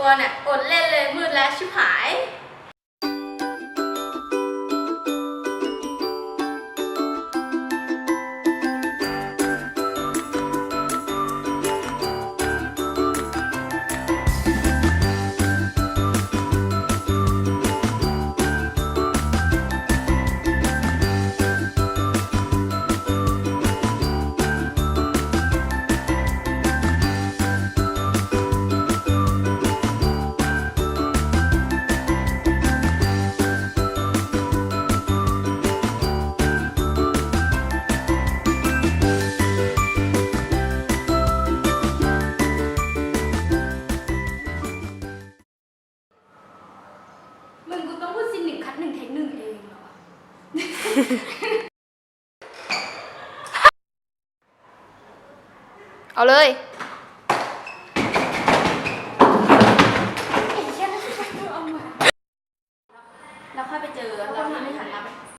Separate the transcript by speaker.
Speaker 1: ตัวเนี่ยอดเล่นเลยมืดแล้วชิบหาย
Speaker 2: ต้องพูดซินหนึ่งคัดหนึ่งเทคหนึ่งเองเหรอ
Speaker 1: เอาเลย
Speaker 2: เชี่
Speaker 1: แล้วค่อยไปเจอแล้วม่อยไปหันหน้า